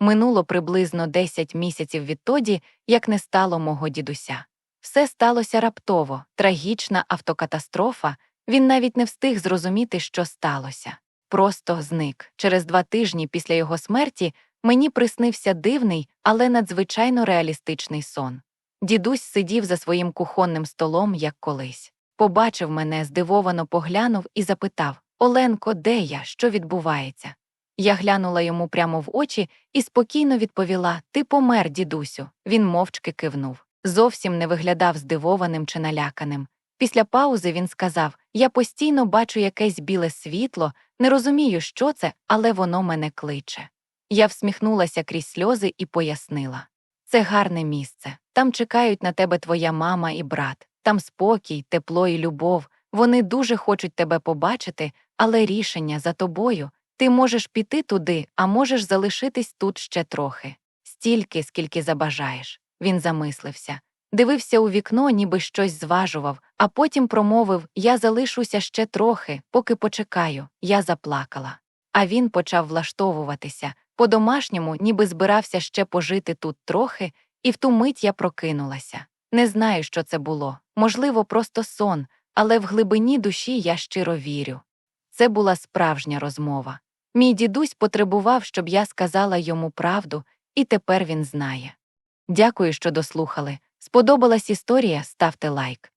Минуло приблизно 10 місяців відтоді, як не стало мого дідуся. Все сталося раптово, трагічна автокатастрофа. Він навіть не встиг зрозуміти, що сталося. Просто зник. Через два тижні після його смерті мені приснився дивний, але надзвичайно реалістичний сон. Дідусь сидів за своїм кухонним столом, як колись. Побачив мене, здивовано поглянув і запитав Оленко, де я? Що відбувається? Я глянула йому прямо в очі і спокійно відповіла Ти помер, дідусю. Він мовчки кивнув. Зовсім не виглядав здивованим чи наляканим. Після паузи він сказав Я постійно бачу якесь біле світло, не розумію, що це, але воно мене кличе. Я всміхнулася крізь сльози і пояснила це гарне місце. Там чекають на тебе твоя мама і брат, там спокій, тепло і любов. Вони дуже хочуть тебе побачити, але рішення за тобою. Ти можеш піти туди, а можеш залишитись тут ще трохи. Стільки, скільки забажаєш. Він замислився. Дивився у вікно, ніби щось зважував, а потім промовив Я залишуся ще трохи, поки почекаю. Я заплакала. А він почав влаштовуватися. По-домашньому, ніби збирався ще пожити тут трохи, і в ту мить я прокинулася. Не знаю, що це було. Можливо, просто сон, але в глибині душі я щиро вірю. Це була справжня розмова. Мій дідусь потребував, щоб я сказала йому правду, і тепер він знає. Дякую, що дослухали. Сподобалась історія, ставте лайк.